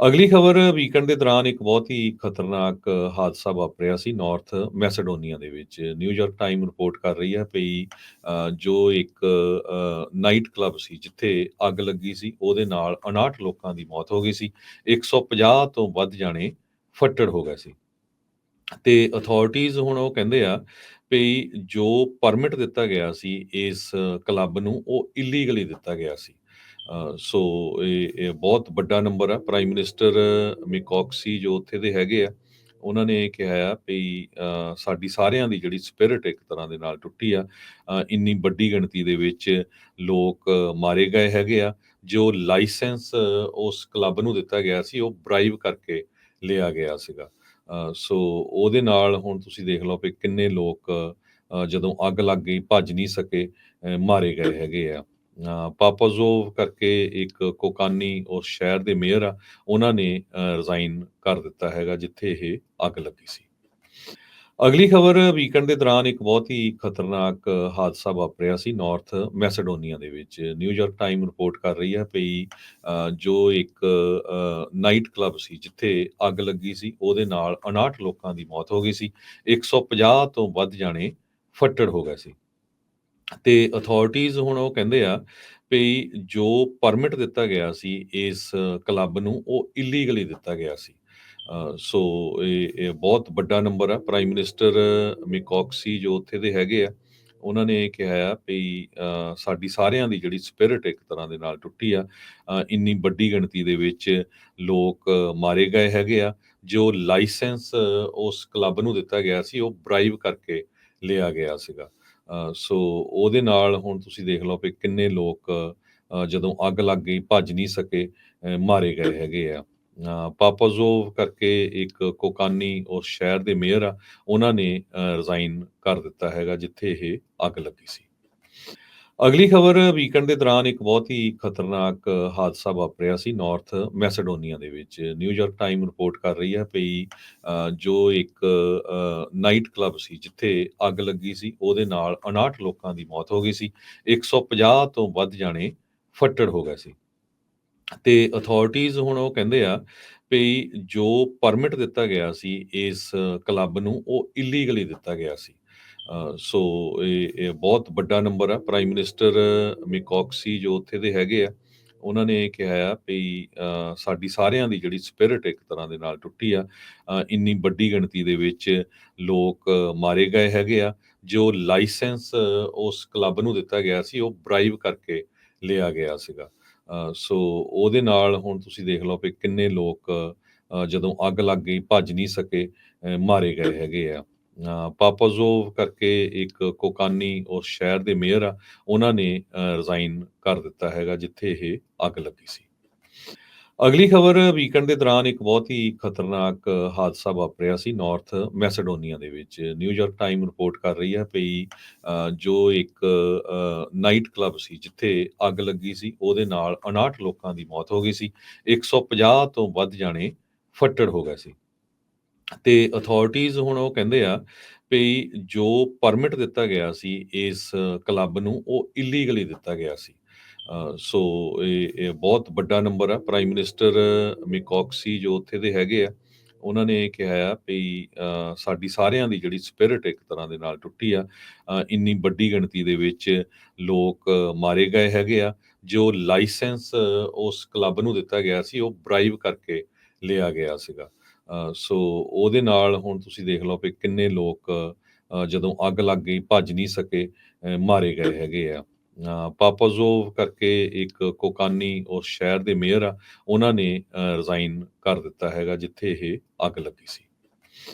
ਅਗਲੀ ਖਬਰ, ਵੀਕਐਂਡ ਦੇ ਦੌਰਾਨ ਇੱਕ ਬਹੁਤ ਹੀ ਖਤਰਨਾਕ ਹਾਦਸਾ ਵਾਪਰਿਆ ਸੀ ਨਾਰਥ ਮੈਸੇਡੋਨੀਆ ਦੇ ਵਿੱਚ। ਨਿਊਯਾਰਕ ਟਾਈਮ ਰਿਪੋਰਟ ਕਰ ਰਹੀ ਹੈ ਕਿ ਜੋ ਇੱਕ ਨਾਈਟ ਕਲੱਬ ਸੀ ਜਿੱਥੇ ਅੱਗ ਲੱਗੀ ਸੀ, ਉਹਦੇ ਨਾਲ 59 ਲੋਕਾਂ ਦੀ ਮੌਤ ਹੋ ਗਈ ਸੀ। 150 ਤੋਂ ਵੱਧ ਜਾਣੇ ਫੱਟੜ ਹੋ ਗਏ ਸੀ। ਤੇ ਅਥਾਰਟੀਜ਼ ਹੁਣ ਉਹ ਕਹਿੰਦੇ ਆ ਵੀ ਜੋ ਪਰਮਿਟ ਦਿੱਤਾ ਗਿਆ ਸੀ ਇਸ ਕਲੱਬ ਨੂੰ, ਉਹ ਇਲੀਗਲੀ ਦਿੱਤਾ ਗਿਆ ਸੀ। ਸੋ ਇਹ ਇਹ ਬਹੁਤ ਵੱਡਾ ਨੰਬਰ ਆ। ਪ੍ਰਾਈਮ ਮਿਨਿਸਟਰ ਮਿਕੌਕਸੀ ਜੋ ਉੱਥੇ ਦੇ ਹੈਗੇ ਆ, ਉਹਨਾਂ ਨੇ ਇਹ ਕਿਹਾ ਆ ਵੀ ਸਾਡੀ ਸਾਰਿਆਂ ਦੀ ਜਿਹੜੀ ਸਪਿਰਿਟ ਇੱਕ ਤਰ੍ਹਾਂ ਦੇ ਨਾਲ ਟੁੱਟੀ ਆ। ਇੰਨੀ ਵੱਡੀ ਗਿਣਤੀ ਦੇ ਵਿੱਚ ਲੋਕ ਮਾਰੇ ਗਏ ਹੈਗੇ ਆ। ਜੋ ਲਾਇਸੈਂਸ ਉਸ ਕਲੱਬ ਨੂੰ ਦਿੱਤਾ ਗਿਆ ਸੀ, ਉਹ ਬ੍ਰਾਈਬ ਕਰਕੇ ਲਿਆ ਗਿਆ ਸੀਗਾ। ਸੋ ਉਹਦੇ ਨਾਲ ਹੁਣ ਤੁਸੀਂ ਦੇਖ ਲਓ ਵੀ ਕਿੰਨੇ ਲੋਕ ਜਦੋਂ ਅੱਗ ਲੱਗ ਗਈ, ਭੱਜ ਨਹੀਂ ਸਕੇ ਮਾਰੇ ਗਏ ਹੈਗੇ ਆ। ਪਾਪਾਜ਼ੋਵ ਕਰਕੇ ਇੱਕ ਕੋਕਾਨੀ ਉਸ ਸ਼ਹਿਰ ਦੇ ਮੇਅਰ ਆ, ਉਹਨਾਂ ਨੇ ਰਿਜ਼ਾਈਨ ਕਰ ਦਿੱਤਾ ਹੈਗਾ, ਜਿੱਥੇ ਇਹ ਅੱਗ ਲੱਗੀ ਸੀ। ਅਗਲੀ ਖਬਰ ਵੀਕਐਂਡ ਦੇ ਦੌਰਾਨ ਇੱਕ ਬਹੁਤ ਹੀ ਖਤਰਨਾਕ ਹਾਦਸਾ ਵਾਪਰਿਆ ਸੀ ਨਾਰਥ ਮੈਸੇਡੋਨੀਆ ਦੇ ਵਿੱਚ। ਨਿਊਯਾਰਕ ਟਾਈਮ ਰਿਪੋਰਟ ਕਰ ਰਹੀ ਹੈ ਕਿ ਜੋ ਇੱਕ ਨਾਈਟ ਕਲੱਬ ਸੀ, ਜਿੱਥੇ ਅੱਗ ਲੱਗੀ ਸੀ, ਉਹਦੇ ਨਾਲ 59 ਲੋਕਾਂ ਦੀ ਮੌਤ ਹੋ ਗਈ ਸੀ। 150 ਤੋਂ ਵੱਧ ਜਾਣੇ ਫੱਟੜ ਹੋ ਗਏ ਸੀ। ਤੇ ਅਥਾਰਟੀਜ਼ ਹੁਣ ਉਹ ਕਹਿੰਦੇ ਆ ਵੀ ਜੋ ਪਰਮਿਟ ਦਿੱਤਾ ਗਿਆ ਸੀ ਇਸ ਕਲੱਬ ਨੂੰ, ਉਹ ਇਲੀਗਲੀ ਦਿੱਤਾ ਗਿਆ ਸੀ। ਸੋ ਇਹ ਬਹੁਤ ਵੱਡਾ ਨੰਬਰ ਆ। ਪ੍ਰਾਈਮ ਮਿਨਿਸਟਰ ਮਿਕੌਕਸੀ ਜੋ ਉੱਥੇ ਦੇ ਹੈਗੇ ਆ, ਉਹਨਾਂ ਨੇ ਇਹ ਕਿਹਾ ਆ ਵੀ ਸਾਡੀ ਸਾਰਿਆਂ ਦੀ ਜਿਹੜੀ ਸਪਿਰਿਟ ਇੱਕ ਤਰ੍ਹਾਂ ਦੇ ਨਾਲ ਟੁੱਟੀ ਆ। ਇੰਨੀ ਵੱਡੀ ਗਿਣਤੀ ਦੇ ਵਿੱਚ ਲੋਕ ਮਾਰੇ ਗਏ ਹੈਗੇ ਆ। ਜੋ ਲਾਇਸੈਂਸ ਉਸ ਕਲੱਬ ਨੂੰ ਦਿੱਤਾ ਗਿਆ ਸੀ, ਉਹ ਬ੍ਰਾਈਬ ਕਰਕੇ ਲਿਆ ਗਿਆ ਸੀਗਾ। ਸੋ ਉਹਦੇ ਨਾਲ ਹੁਣ ਤੁਸੀਂ ਦੇਖ ਲਓ ਵੀ ਕਿੰਨੇ ਲੋਕ ਜਦੋਂ ਅੱਗ ਲੱਗ ਗਈ, ਭੱਜ ਨਹੀਂ ਸਕੇ ਮਾਰੇ ਗਏ ਹੈਗੇ ਆ। ਪਾਪਾਜ਼ੋਵ ਕਰਕੇ ਇੱਕ ਕੋਕਾਨੀ ਉਸ ਸ਼ਹਿਰ ਦੇ ਮੇਅਰ ਆ, ਉਹਨਾਂ ਨੇ ਰਿਜ਼ਾਈਨ ਕਰ ਦਿੱਤਾ ਹੈਗਾ, ਜਿੱਥੇ ਇਹ ਅੱਗ ਲੱਗੀ ਸੀ। ਅਗਲੀ ਖਬਰ, ਵੀਕਐਂਡ ਦੇ ਦੌਰਾਨ ਇੱਕ ਬਹੁਤ ਹੀ ਖਤਰਨਾਕ ਹਾਦਸਾ ਵਾਪਰਿਆ ਸੀ ਨਾਰਥ ਮੈਸੇਡੋਨੀਆ ਦੇ ਵਿੱਚ। ਨਿਊਯਾਰਕ ਟਾਈਮ ਰਿਪੋਰਟ ਕਰ ਰਹੀ ਹੈ ਕਿ ਜੋ ਇੱਕ ਨਾਈਟ ਕਲੱਬ ਸੀ ਜਿੱਥੇ ਅੱਗ ਲੱਗੀ ਸੀ, ਉਹਦੇ ਨਾਲ 59 ਲੋਕਾਂ ਦੀ ਮੌਤ ਹੋ ਗਈ ਸੀ। 150 ਤੋਂ ਵੱਧ ਜਾਣੇ ਫੱਟੜ ਹੋ ਗਏ ਸੀ। ਤੇ ਅਥਾਰਟੀਜ਼ ਹੁਣ ਉਹ ਕਹਿੰਦੇ ਆ ਵੀ ਜੋ ਪਰਮਿਟ ਦਿੱਤਾ ਗਿਆ ਸੀ ਇਸ ਕਲੱਬ ਨੂੰ, ਉਹ ਇਲੀਗਲੀ ਦਿੱਤਾ ਗਿਆ ਸੀ। ਸੋ ਇਹ ਇਹ ਬਹੁਤ ਵੱਡਾ ਨੰਬਰ ਆ। ਪ੍ਰਾਈਮ ਮਿਨਿਸਟਰ ਮਿਕੌਕਸੀ ਜੋ ਉੱਥੇ ਦੇ ਹੈਗੇ ਆ, ਉਹਨਾਂ ਨੇ ਇਹ ਕਿਹਾ ਆ ਵੀ ਸਾਡੀ ਸਾਰਿਆਂ ਦੀ ਜਿਹੜੀ ਸਪਿਰਿਟ ਇੱਕ ਤਰ੍ਹਾਂ ਦੇ ਨਾਲ ਟੁੱਟੀ ਆ। ਇੰਨੀ ਵੱਡੀ ਗਿਣਤੀ ਦੇ ਵਿੱਚ ਲੋਕ ਮਾਰੇ ਗਏ ਹੈਗੇ ਆ। ਜੋ ਲਾਇਸੈਂਸ ਉਸ ਕਲੱਬ ਨੂੰ ਦਿੱਤਾ ਗਿਆ ਸੀ, ਉਹ ਬ੍ਰਾਈਬ ਕਰਕੇ ਲਿਆ ਗਿਆ ਸੀਗਾ। ਸੋ ਉਹਦੇ ਨਾਲ ਹੁਣ ਤੁਸੀਂ ਦੇਖ ਲਓ ਵੀ ਕਿੰਨੇ ਲੋਕ ਜਦੋਂ ਅੱਗ ਲੱਗ ਗਈ, ਭੱਜ ਨਹੀਂ ਸਕੇ ਮਾਰੇ ਗਏ ਹੈਗੇ ਆ। ਪਾਪਾਜ਼ੋਵ ਕਰਕੇ ਇੱਕ ਕੋਕਾਨੀ ਉਸ ਸ਼ਹਿਰ ਦੇ ਮੇਅਰ ਆ, ਉਹਨਾਂ ਨੇ ਰਿਜ਼ਾਈਨ ਕਰ ਦਿੱਤਾ ਹੈਗਾ ਜਿੱਥੇ ਇਹ ਅੱਗ ਲੱਗੀ ਸੀ। ਅਗਲੀ ਖਬਰ, ਵੀਕਐਂਡ ਦੇ ਦੌਰਾਨ ਇੱਕ ਬਹੁਤ ਹੀ ਖਤਰਨਾਕ ਹਾਦਸਾ ਵਾਪਰਿਆ ਸੀ ਨਾਰਥ ਮੈਸੇਡੋਨੀਆ ਦੇ ਵਿੱਚ। ਨਿਊਯਾਰਕ ਟਾਈਮ ਰਿਪੋਰਟ ਕਰ ਰਹੀ ਹੈ ਕਿ ਜੋ ਇੱਕ ਨਾਈਟ ਕਲੱਬ ਸੀ ਜਿੱਥੇ ਅੱਗ ਲੱਗੀ ਸੀ, ਉਹਦੇ ਨਾਲ 59 ਲੋਕਾਂ ਦੀ ਮੌਤ ਹੋ ਗਈ ਸੀ। 150 ਤੋਂ ਵੱਧ ਜਾਣੇ ਫੱਟੜ ਹੋ ਗਏ ਸੀ। ਤੇ ਅਥਾਰਟੀਜ਼ ਹੁਣ ਉਹ ਕਹਿੰਦੇ ਆ ਵੀ ਜੋ ਪਰਮਿਟ ਦਿੱਤਾ ਗਿਆ ਸੀ ਇਸ ਕਲੱਬ ਨੂੰ, ਉਹ ਇਲੀਗਲੀ ਦਿੱਤਾ ਗਿਆ ਸੀ। ਸੋ ਇਹ ਬਹੁਤ ਵੱਡਾ ਨੰਬਰ ਆ। ਪ੍ਰਾਈਮ ਮਿਨਿਸਟਰ ਮਿਕੌਕਸੀ ਜੋ ਉੱਥੇ ਦੇ ਹੈਗੇ ਆ, ਉਹਨਾਂ ਨੇ ਇਹ ਕਿਹਾ ਆ ਵੀ ਸਾਡੀ ਸਾਰਿਆਂ ਦੀ ਜਿਹੜੀ ਸਪਿਰਿਟ ਇੱਕ ਤਰ੍ਹਾਂ ਦੇ ਨਾਲ ਟੁੱਟੀ ਆ। ਇੰਨੀ ਵੱਡੀ ਗਿਣਤੀ ਦੇ ਵਿੱਚ ਲੋਕ ਮਾਰੇ ਗਏ ਹੈਗੇ ਆ। ਜੋ ਲਾਇਸੈਂਸ ਉਸ ਕਲੱਬ ਨੂੰ ਦਿੱਤਾ ਗਿਆ ਸੀ, ਉਹ ਬ੍ਰਾਈਬ ਕਰਕੇ ਲਿਆ ਗਿਆ ਸੀਗਾ। ਸੋ ਉਹਦੇ ਨਾਲ ਹੁਣ ਤੁਸੀਂ ਦੇਖ ਲਓ ਵੀ ਕਿੰਨੇ ਲੋਕ ਜਦੋਂ ਅੱਗ ਲੱਗ ਗਈ, ਭੱਜ ਨਹੀਂ ਸਕੇ ਮਾਰੇ ਗਏ ਹੈਗੇ ਆ। ਪਾਪਾਜ਼ੋਵ ਕਰਕੇ ਇੱਕ ਕੋਕਾਨੀ ਉਸ ਸ਼ਹਿਰ ਦੇ ਮੇਅਰ ਆ, ਉਹਨਾਂ ਨੇ ਰਿਜ਼ਾਈਨ ਕਰ ਦਿੱਤਾ ਹੈਗਾ ਜਿੱਥੇ ਇਹ ਅੱਗ ਲੱਗੀ ਸੀ।